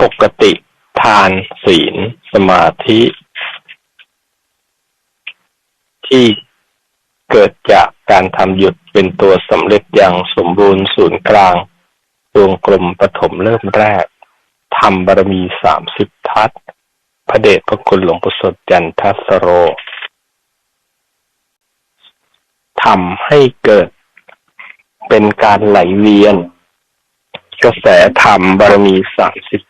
ปกติทานศีลสมาธิ ที่เกิดจากการทำหยุดเป็นตัวสำเร็จอย่างสมบูรณ์ศูนย์กลางดวงกลมปฐมเริ่มแรกทำบารมีสามสิบทัศพระเดชพระคุณหลวงปู่สดจันทัสโรทำให้เกิดเป็นการไหลเวียน กระแสธรรมบารมีสามสิบทัศพ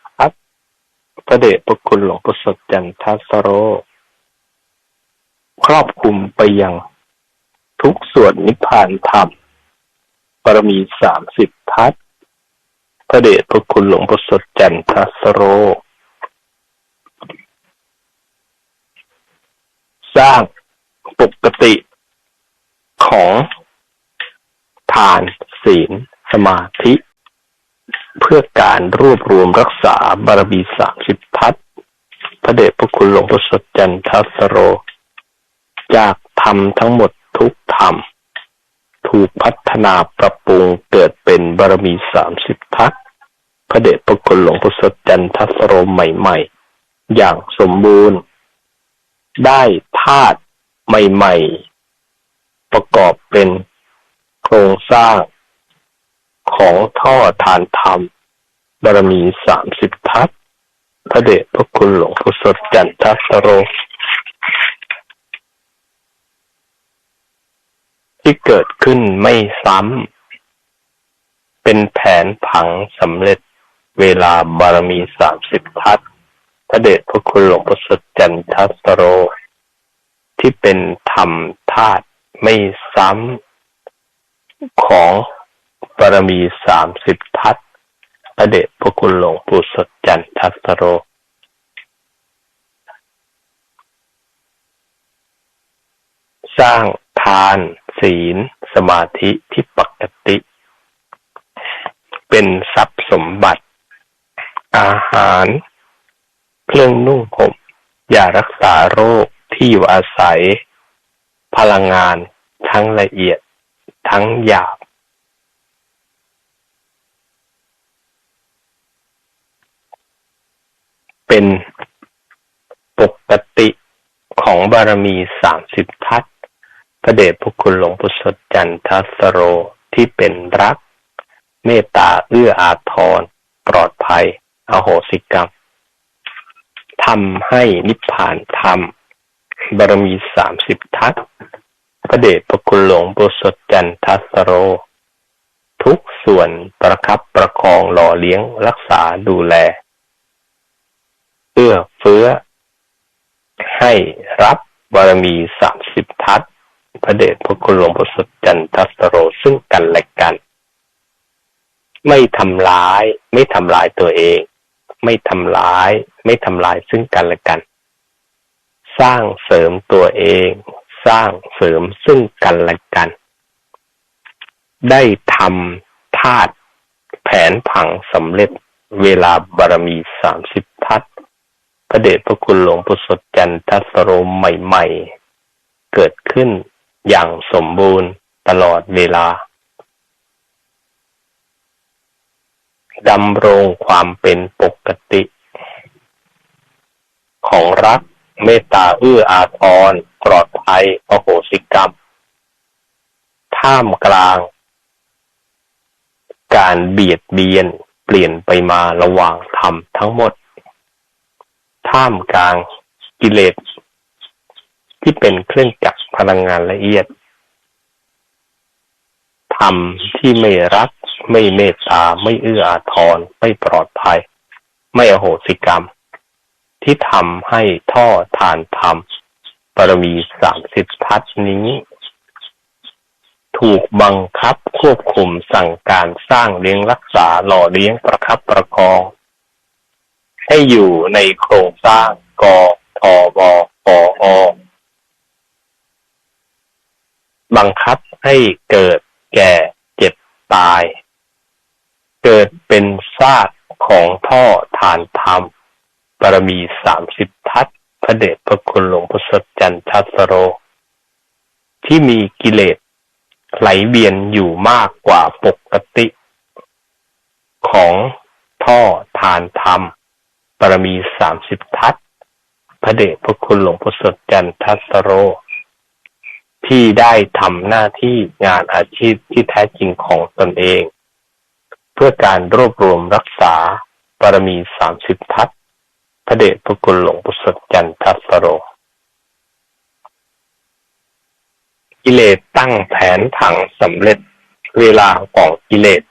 ระเดชพระคุณหลวงปู่สดจันทัสโร ครอบคลุมไปยังทุกส่วนนิพพานธรรมบารมีสามสิบทัศพระเดชพระคุณหลวงปู่สดจันทัสโร สร้างปกติของทานศีลสมาธิ เพื่อการรวบรวมรักษาบารมีสามสิบทัศพระเดชพระคุณหลวงปู่สดจันทัสโร จากธรรมทั้งหมดทุกธรรม ถูกพัฒนาปรับปรุงเกิดเป็นบารมีสามสิบทัศพระเดชพระคุณหลวงปู่สดจันทัสโรใหม่ ๆ อย่างสมบูรณ์ ได้ธาตุใหม่ ๆ ประกอบเป็นโครงสร้าง ของท่อทานธรรมบารมีสามสิบทัศพระเดชพระคุณหลวงปู่สดจันทัสโร ที่เกิดขึ้นไม่ซ้ำ เป็นแผนผังสำเร็จเวลาบารมีสามสิบทัศพระเดชพระคุณหลวงปู่สดจันทัสโร ที่เป็นธรรมธาตุไม่ซ้ำของ บารมีสามสิบทัศพระเดชพระคุณหลวงปู่สดจันทัสโร สร้างทาน ศีล สมาธิที่ปกติ เป็นทรัพย์สมบัติ อาหาร เครื่องนุ่งห่มยารักษาโรคที่อยู่อาศัย พลังงานทั้งละเอียดทั้งหยาบ เป็นปกติของบารมีสามสิบทัศพระเดชพระคุณหลวงปู่สดจันทัสโรที่เป็นรัก เมตตาเอื้ออาทร ปลอดภัย อโหสิกรรมทำให้นิพพานธรรมบารมีสามสิบทัศพระเดชพระคุณหลวงปู่สดจันทัสโร ทุกส่วนประคับประคองหล่อเลี้ยงรักษาดูแล เอื้อเฟื้อ ให้รับบารมีสามสิบทัศพระเดชพระคุณหลวงปู่สดจันทัสโรซึ่งกันและกัน ไม่ทำร้าย ไม่ทำลายตัวเอง ไม่ทำร้าย ไม่ทำลายซึ่งกันและกัน สร้างเสริมตัวเอง สร้างเสริมซึ่งกันและกัน ได้ทำธาตุแผนผังสำเร็จเวลาบารมีสามสิบ พระเดชพระคุณหลวงปู่สดจันทัสโรใหม่ ๆ เกิดขึ้นอย่างสมบูรณ์ตลอดเวลาดำรงความเป็นปกติ ของรักเมตตาเอื้ออาทรปลอดภัยอโหสิกรรม ท่ามกลาง การเบียดเบียนเปลี่ยนไปมาระหว่างธรรมทั้งหมด ท่ามกลางกิเลสที่เป็นเครื่องจักรพลังงานละเอียดธรรมที่ไม่รัก ไม่เมตตา ไม่เอื้ออาทร ไม่ปลอดภัย ไม่อโหสิกรรม ที่ทำให้ท่อทานธรรมปรมีสามสิบทัศนี้ ถูกบังคับควบคุมสั่งการสร้างเลี้ยงรักษาหล่อเลี้ยงประคับประคอง ให้อยู่ในโครงสร้างกทบปอบังคับให้เกิดแก่เจ็บตาย เกิดเป็นซากของท่อทานธรรมบารมีสามสิบทัศพระเดชพระคุณหลวงพ่อสดจันทัสโร ที่มีกิเลสไหลเวียนอยู่มากกว่าปกติ ของท่อทานธรรม บารมีสามสิบทัศพระเดชพระคุณหลวงพ่อสดจันทัสโร ที่ได้ทำหน้าที่งานอาชีพที่แท้จริงของตนเอง เพื่อการรวบรวมรักษาบารมีสามสิบทัศพระเดชพระคุณหลวงพ่อสดจันทัสโรกิเลสตั้งแผนผังสำเร็จเวลาของกิเลส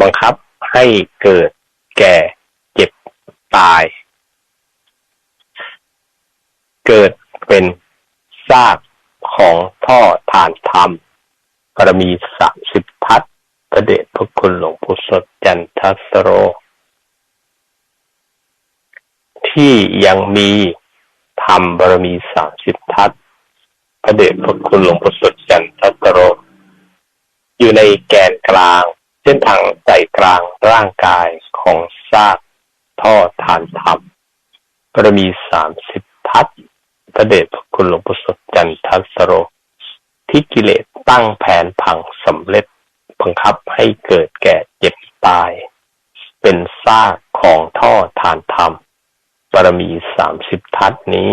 บังคับให้เกิดแก่ ตาย เกิดเป็นซากของท่อฐานธรรมปรมีสามสิบทัศพระเดชพระคุณหลวงปู่สดจันทสโร ที่ยังมีธรรมบารมีสามสิบทัศพระเดชพระคุณหลวงปู่สดจันทสโร อยู่ในแกนกลาง เส้นทางใจกลางร่างกายของซาก ท่อฐานธรรมบารมีสามสิบทัศพระเดชพระคุณหลวงปู่สดจันทัสโร ที่กิเลสตั้งแผนผังสำเร็จบังคับให้เกิดแก่เจ็บตาย เป็นซากของท่อฐานธรรมบารมีสามสิบทัศนี้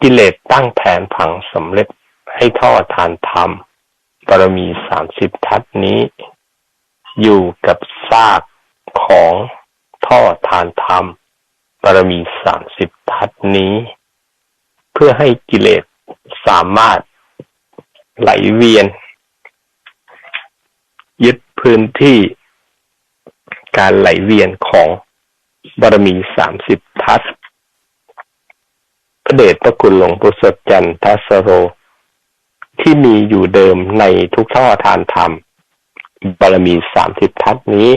กิเลสตั้งแผนผังสำเร็จให้ท่อฐานธรรมบารมีสามสิบทัศนี้ อยู่กับซาก ของท่อฐานธรรมบารมีสามสิบทัศนี้ เพื่อให้กิเลสสามารถไหลเวียน ยึดพื้นที่การไหลเวียนของบารมีสามสิบทัศพระเดชพระคุณหลวงปู่สดจันทัสโร ที่มีอยู่เดิมในทุกท่อทานธรรมบารมีสามสิบทัศนี้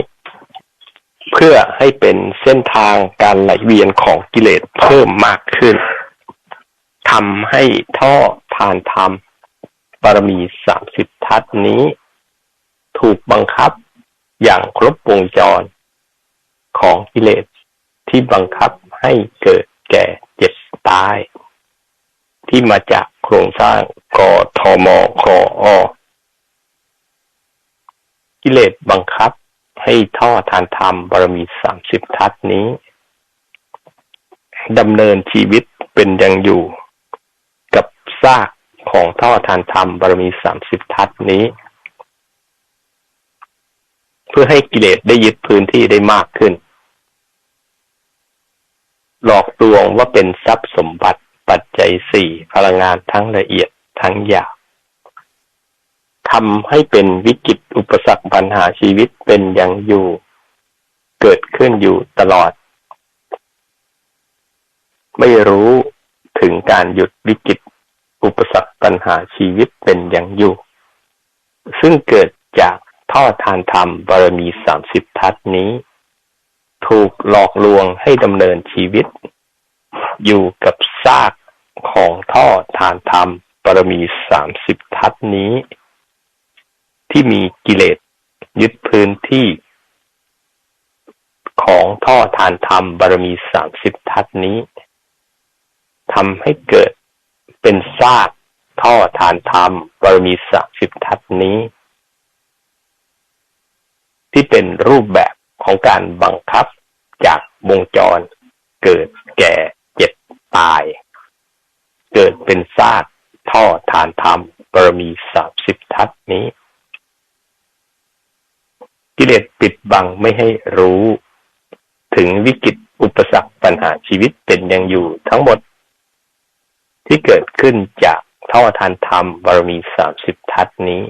เพื่อให้เป็นเส้นทางการไหลเวียนของกิเลสเพิ่มมากขึ้นทำให้ท่อทานธรรมบารมีสามสิบทัศนี้ ถูกบังคับอย่างครบวงจรของกิเลสที่บังคับให้เกิดแก่เจ็บตาย ที่มาจากโครงสร้างกทมคออกิเลสบังคับ ให้ท่อทานธรรมบารมีสามสิบทัศนี้ดำเนินชีวิตเป็นยังอยู่ กับซากของท่อทานธรรมบารมีสามสิบทัศนี้ เพื่อให้กิเลสได้ยึดพื้นที่ได้มากขึ้น หลอกลวงว่าเป็นทรัพย์สมบัติปัจจัยสี่พลังงานทั้งละเอียดทั้งหยาบ ทำให้เป็นวิกฤตอุปสรรคปัญหาชีวิตเป็นอย่างอยู่ เกิดขึ้นอยู่ตลอด ไม่รู้ถึงการหยุดวิกฤตอุปสรรคปัญหาชีวิตเป็นอย่างอยู่ ซึ่งเกิดจากท่อทานธรรมบารมีสามสิบทัศนี้ ถูกหลอกลวงให้ดำเนินชีวิต อยู่กับซากของท่อทานธรรมบารมีสามสิบทัศนี้ ที่มีกิเลสยึดพื้นที่ของท่อทานธรรมบารมีสามสิบทัศนี้ทำให้เกิดเป็นซากท่อทานธรรมบารมีสามสิบทัศนี้ ที่เป็นรูปแบบของการบังคับจากวงจร เกิดแก่เจ็บตาย เกิดเป็นซากท่อทานธรรมบารมีสามสิบทัศนี้ กิเลสปิด บังไม่ให้รู้ ถึงวิกฤตอุปสรรคปัญหาชีวิตเป็นยังอยู่ทั้งหมด ที่เกิดขึ้นจากท่อทานธรรมบารมีสามสิบทัศนี้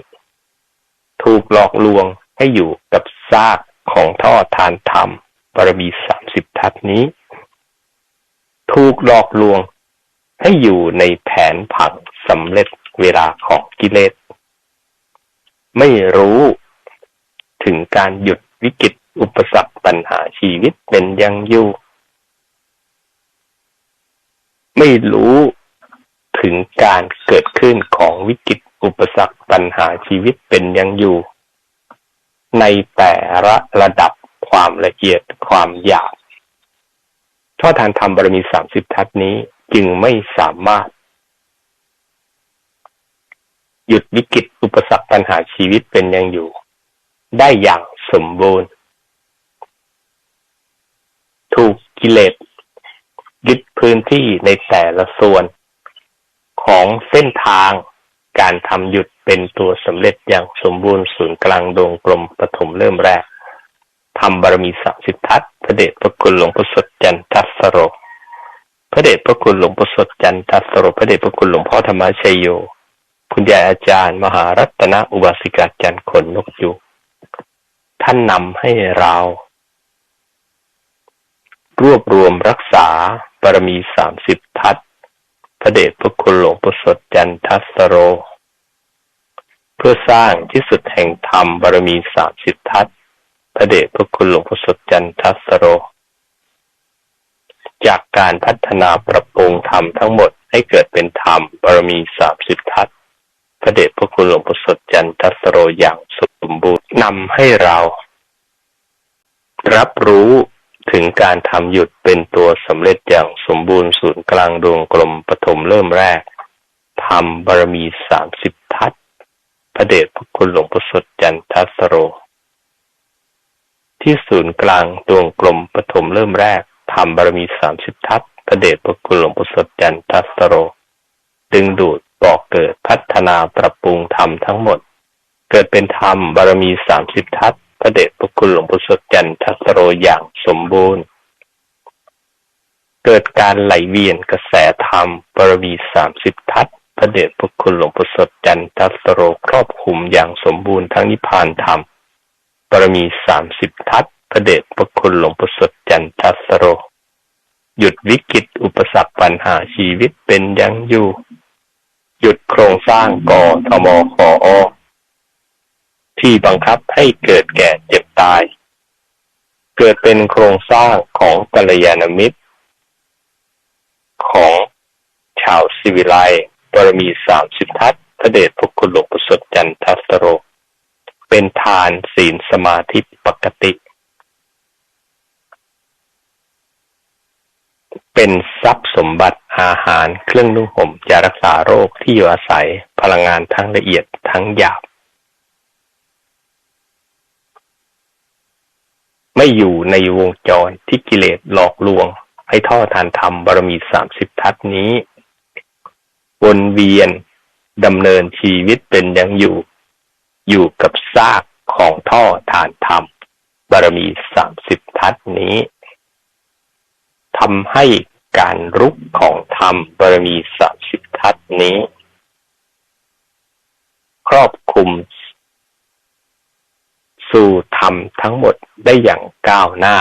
ถูกหลอกลวงให้อยู่กับซากของท่อทานธรรมบารมีสามสิบทัศนี้ ถูกหลอกลวงให้อยู่ในแผนผังสำเร็จเวลาของกิเลส ไม่รู้ถึงการหยุด วิกฤตอุปสรรคปัญหาชีวิตเป็นยังอยู่ไม่รู้ถึงการเกิดขึ้นของวิกฤตอุปสรรคปัญหาชีวิตเป็นยังอยู่ ในแต่ละระดับความละเอียดความหยาบท่อทานธรรมบารมีสามสิบทัศนี้จึงไม่สามารถ หยุดวิกฤตอุปสรรคปัญหาชีวิตเป็นยังอยู่ ได้อย่างสมบูรณ์ ถูกกิเลสยึดพื้นที่ในแต่ละส่วน ของเส้นทางการทำหยุดเป็นตัวสำเร็จอย่างสมบูรณ์ศูนย์กลางดวงกลมปฐมเริ่มแรกทำบารมีสามสิบทัศพระเดชพระคุณหลวงพ่อสดจันทัสโรพระเดชพระคุณหลวงพ่อสดจันทัสโรพระเดชพระคุณหลวงพ่อธรรมชัยโย คุณยายอาจารย์ มหารัตนอุบาสิกาจันทน์ขนนกยู ท่านนำให้เรา รวบรวมรักษาบารมีสามสิบทัศพระเดชพระคุณหลวงพ่สดจันทัสโร เพื่อสร้างที่สุดแห่งธรรมบารมีสามสิบทัศพระเดชพระคุณหลวงพ่สดจันทัสโร จากการพัฒนาปรับปรุงธรรมทั้งหมดให้เกิดเป็นธรรมบารมีสามสิบทัศ พระเดชพระคุณหลวงพ่สดจันทัสโรอย่างสมบูรณ์นำให้เรา รับรู้ถึงการทำหยุดเป็นตัวสำเร็จอย่างสมบูรณ์ศูนย์กลางดวงกลมปฐมเริ่มแรกทำบารมีสามสิบทัศพระเดชพระคุณหลวงพ่สดจันทัสโร ที่ศูนย์กลางดวงกลมปฐมเริ่มแรกทำบารมีสามสิบทัศพระเดชพระคุณหลวงปู่สดจันทัสโร ดึงดูด บอเกิดพัฒนาปรับปรุงธรรมทั้งหมด เกิดเป็นธรรมบารมีสามสิบทัศพระเดชพระคุณหลวงปู่สดจันทัสโรอย่างสมบูรณ์ เกิดการไหลเวียนกระแสธรรมบารมีสามสิบทัศพระเดชพระคุณหลวงปู่สดจันทัสโรครอบคุมอย่างสมบูรณ์ทั้งนิพพานธรรมบารมีสามสิบทัศพระเดชพระคุณหลวงปู่สดจันทัสโรหยุดวิกฤตอุปสรรคปัญหาชีวิตเป็นยังอยู่ หยุดโครงสร้างกอทมขออที่บังคับให้เกิดแก่เจ็บตาย เกิดเป็นโครงสร้างของกัลยาณมิตร ของชาวสิวิไลบารมีสามสิบทัศพระเดชพระคุณหลวงปู่สดจันทัสโร เป็นทานศีลสมาธิปกติ เป็นทรัพย์สมบัติอาหารเครื่องนุ่งห่มยารักษาโรคที่อยู่อาศัยพลังงานทั้งละเอียดทั้งหยาบ ไม่อยู่ในวงจรที่กิเลสหลอกลวง ให้ท่อทานธรรมบารมีสามสิบทัศนี้ วนเวียนดำเนินชีวิตเป็นยังอยู่ อยู่กับซากของท่อฐานธรรมบารมีสามสิบทัศนี้ ทำให้การรุกของธรรมบารมีสามสิบทัศนี้ ครอบคลุม สู่ธรรมทั้งหมดได้อย่างก้าวหน้า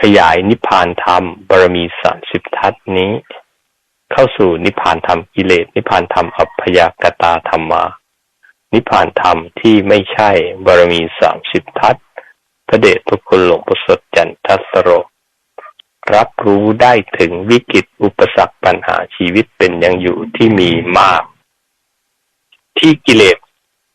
ขยายนิพพานธรรมบารมีสามสิบทัศนี้ เข้าสู่นิพพานธรรมกิเลสนิพพานธรรมอัพยากตาธรรมา นิพพานธรรมที่ไม่ใช่บารมีสามสิบทัศน พระเดชพระคุณหลวงปู่สดจันทัสโร รับรู้ได้ถึงวิกฤตอุปสรรคปัญหาชีวิตเป็นยังอยู่ที่มีมาก ที่กิเลส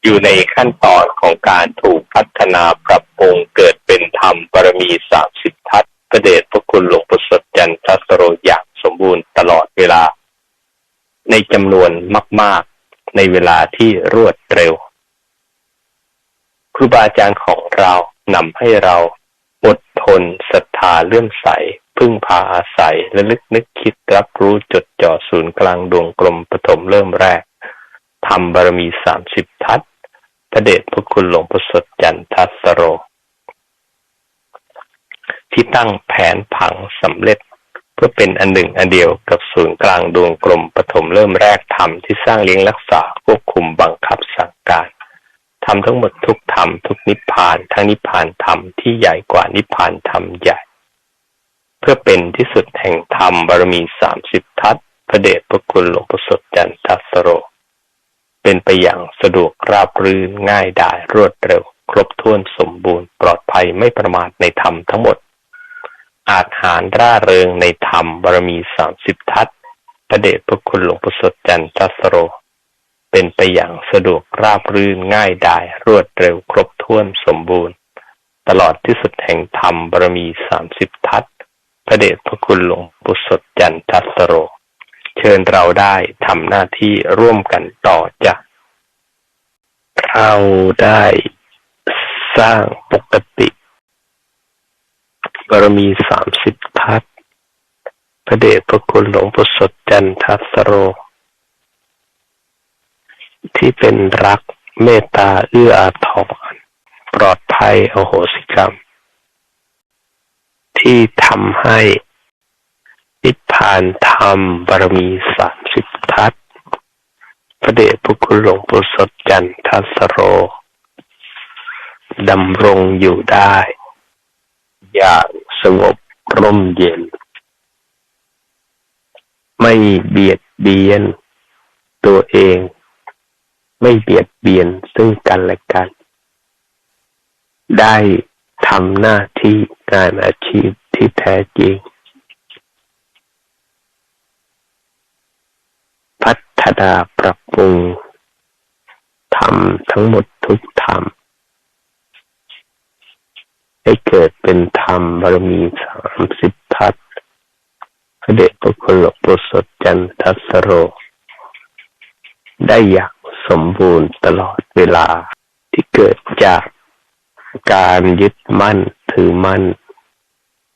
อยู่ในขั้นตอนของการถูกพัฒนาปรับปรุงเกิดเป็นธรรมบารมีสามสิบทัศพระเดชพระคุณหลวงปู่สดจันทัสโรอย่างสมบูรณ์ตลอดเวลา ในจำนวนมาก ๆ ในเวลาที่รวดเร็วครูบาอาจารย์ของเรา นำให้เราอดทนศรัทธาเลื่อมใส พึ่งพาอาศัยและลึกนึกคิดรับรู้จดจ่อศูนย์กลางดวงกลมปฐมเริ่มแรกทำบารมีสามสิบทัศพระเดชพระคุณหลวงประสดจันทัสโร ที่ตั้งแผนผังสำเร็จเพื่อเป็นอันหนึ่งอันเดียวกับศูนย์กลางดวงกลมปฐมเริ่มแรกธรรมที่สร้างเลี้ยงรักษาควบคุมบังคับสั่งการ ทำทั้งหมดทุกธรรมทุกนิพพานทั้งนิพพานธรรมที่ใหญ่กว่านิพพานธรรมใหญ่ เพื่อเป็นที่สุดแห่งธรรมบารมีสามสิบทัศพระเดชพระคุณหลวงประสดจันทัสโร เป็นไปอย่างสะดวกราบรื่นง่ายดายรวดเร็ว ครบถ้วนสมบูรณ์ ปลอดภัยไม่ประมาทในธรรมทั้งหมด อาจหารร่าเริงในธรรมบารมีสามสิบทัศพระเดชพระคุณหลวงปู่สดจันทัสโร เป็นไปอย่างสะดวกราบรื่นง่ายดาย รวดเร็วครบถ้วนสมบูรณ์ ตลอดที่สุดแห่งธรรมบารมีสามสิบทัศพระเดชพระคุณหลวงปู่สดจันทัสโร เชิญเราได้ทำหน้าที่ร่วมกันต่อจ้ะเราได้สร้างปกติบารมีสามสิบทัศพระเดชพระคุณหลวงปู่สดจันทัสโร ที่เป็นรักเมตตาเอื้ออาทรปลอดภัยโอโหสิกรรม ที่ทำให้นิพพานธรรมบารมีสามสิบทัศพระเดชพระคุณหลวงปู่สดจันทัสโรดำรงอยู่ได้ อย่างสงบร่มเย็น ไม่เบียดเบียนตัวเอง ไม่เบียดเบียนซึ่งกันและกัน ได้ทำหน้าที่งานอาชีพที่แท้จริง พัฒนาปรับปรุงทำทั้งหมดทุกธรรม ให้เกิดเป็นธรรมบารมีสามสิบทัศพระเดชพระคุณหลวงปู่สดจันทัสโร ได้อย่าง สมบูรณ์ตลอดเวลาที่เกิดจากการยึดมั่นถือมั่น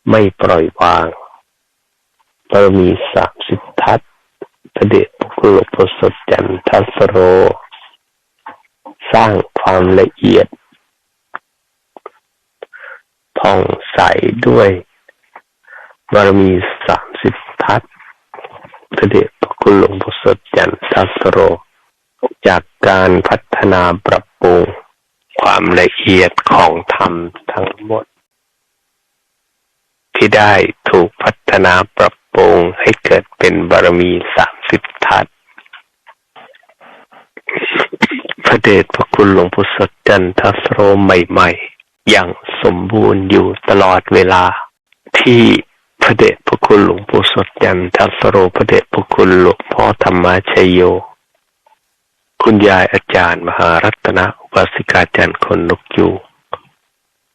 ไม่ปล่อยวางบารมีสามสิบทัศพระเดชพระคุณหลวงปู่สดจันทัสโร สร้างความละเอียดผ่องใสด้วยบารมีสามสิบทัศพระเดชพระคุณหลวงพ่อสดจันทัสโร จากการพัฒนาปรับปรุงความละเอียดของธรรมทั้งหมด ที่ได้ถูกพัฒนาปรับปรุงให้เกิดเป็นบารมีสามสิบทัศพระเดชพระคุณหลวงพ่สดจันทัสโรใหม่ ๆ อย่างสมบูรณ์อยู่ตลอดเวลา ที่พระเดชพระคุณหลวงปู่สดยันทัสโรพระเดชพระคุณหลวงพ่อธรรมชัยโย คุณยายอาจารย์ มหารัตนอุบาสิกาจันทร์คนนกยู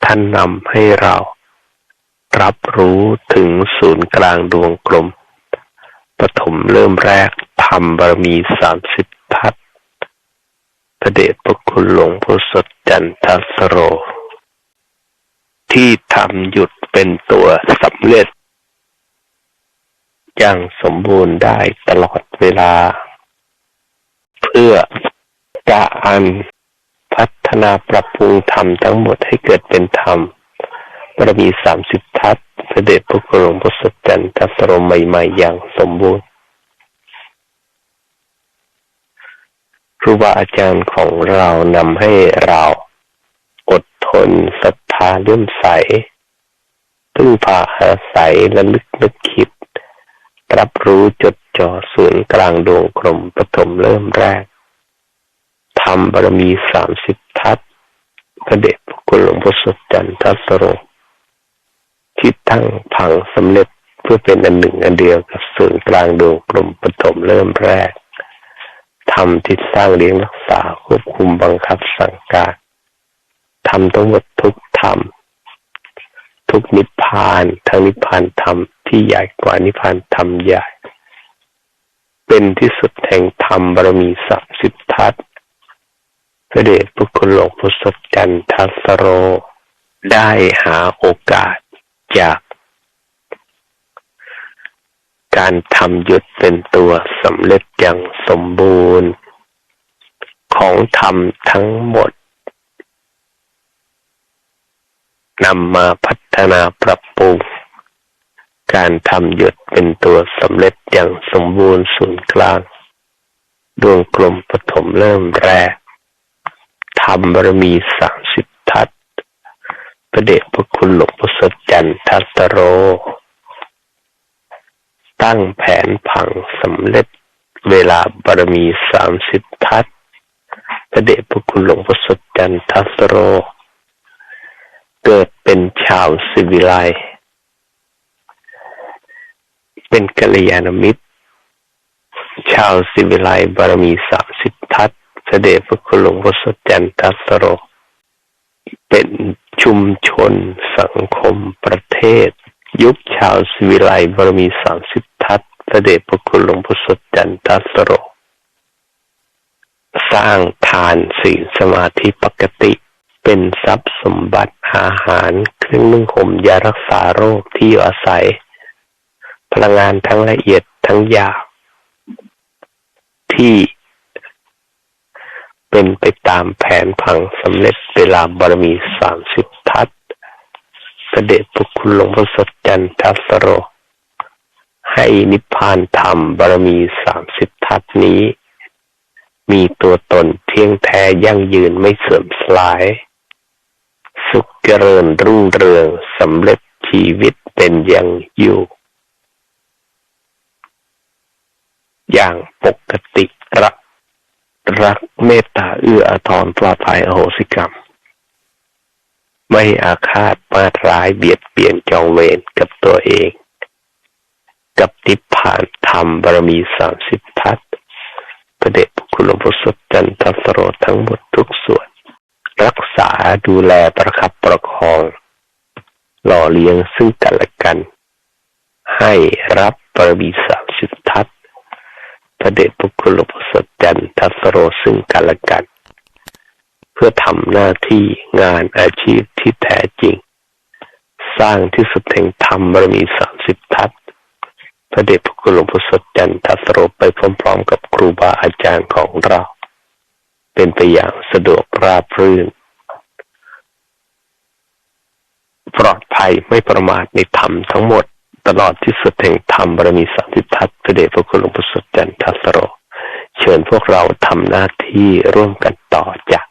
ท่านนำให้เรา รับรู้ถึงศูนย์กลางดวงกลมปฐมเริ่มแรกทำบารมีสามสิบทัศพระเดชพระคุณหลวงพ่อสดจันทัสโร ที่ทำหยุดเป็นตัวสำเร็จ อย่างสมบูรณ์ได้ตลอดเวลา พื่อการพัฒนาปรับปรุงธรรมทั้งหมดให้เกิดเป็นธรรมบารมีสามสิบทัศเสด็จพระกรมพระสัจันทัสรมใหม่ๆอย่างสมบูรณ์ครูบาอาจารย์ของเรานำให้เราอดทนศรัทธาเลื่อมใสพึ่งพาอาศัยและลึกนึกคิด รับรู้จดจ่อศูนย์กลางดวงกลมปฐมเริ่มแรกทำบารมีสามสิบทัศพระเดชพระคุณหลวงพ่อสดจันทัสโรที่ตั้งพังสำเร็จเพื่อเป็นอันหนึ่งอันเดียวกับศูนย์กลางดวงกลมปฐมเริ่มแรกทำที่สร้างเลี้ยงรักษาควบคุมบังคับสั่งการทำทั้งหมดทุกธรรม ทุกนิพพานทั้งนิพพานธรรมที่ใหญ่กว่านิพพานธรรมใหญ่ เป็นที่สุดแห่งธรรมบารมีสักสิบทัศพระเดชพระคุณหลวงพุทธจันทัสโร ได้หาโอกาสจากการทำหยุดเป็นตัวสำเร็จอย่างสมบูรณ์ ของธรรมทั้งหมดนำมาพัฒ นาปรับปรุงการทำหยุดเป็นตัวสำเร็จอย่างสมบูรณ์ศูนย์กลาง ดวงกลมปฐมเริ่มแรกทำบารมีสามสิบทัศประเดชพระคุณหลวงพ่อสดจันทัสโร ตั้งแผนผังสำเร็จเวลาบารมีสามสิบทัศประเดชพระคุณหลวงพ่อสดจันทัสโร เกิดเป็นชาวสิวิไลเป็นกัลยาณมิตร ชาวสิวิไลบารมีสามสิบทัศเสด็จพระคุณหลวงพ่อสจันทัสโร เป็นชุมชนสังคมประเทศ ยุคชาวสิวิไลบารมีสามสิบทัศเสด็จพระคุณหลวงพ่อสจันทัสโร สร้างทานศีลสมาธิปกติ เป็นทรัพย์สมบัติอาหารเครื่องนึ่งห่มยารักษาโรคที่อยู่อาศัย พลังงานทั้งละเอียดทั้งหยาบที่เป็นไปตามแผนผังสำเร็จเวลาบารมีสามสิบทัศพระเดชพระคุณหลวงพ่อสดจันทัสโร ให้นิพพานธรรมบารมีสามสิบทัศนี้ มีตัวตนเที่ยงแท้ยั่งยืนไม่เสื่อมสลาย สุขเจริญรุ่งเรืองสำเร็จชีวิตเป็นอย่างอยู่ อย่างปกติรักรักเมตตาเอื้ออาทรปลอดภัยอโหสิกรรม ไม่อาฆาตมาตร้ายเบียดเบียนจองเวรกับตัวเอง กับนิพพานธรรมบารมีสามสิบทัศพระเดชคุณหลวงพ่อสดจันทสโรทั้งหมดทุกส่วน รักษาดูแลประคับประคอง หล่อเลี้ยงซึ่งกันและกัน ให้รับบารมีสามสิบทัศพระเดชพระคุณหลวงพ่อสดจันทัสโรซึ่งกันและกัน เพื่อทำหน้าที่งานอาชีพที่แท้จริง สร้างที่สุดแห่งธรรมบารมีสามสิบทัศพระเดชพระคุณหลวงพ่อสดจันทัสโรไปพร้อมๆ กับครูบาอาจารย์ของเรา เป็นไปอย่างสะดวกราบรื่น ปลอดภัยไม่ประมาทในธรรมทั้งหมด ตลอดที่สุดแห่งธรรมบารมีสามสิบทัศพระเดชพระคุณหลวงพ่อสดจันทสโร เชิญพวกเราทำหน้าที่ร่วมกันต่อจาก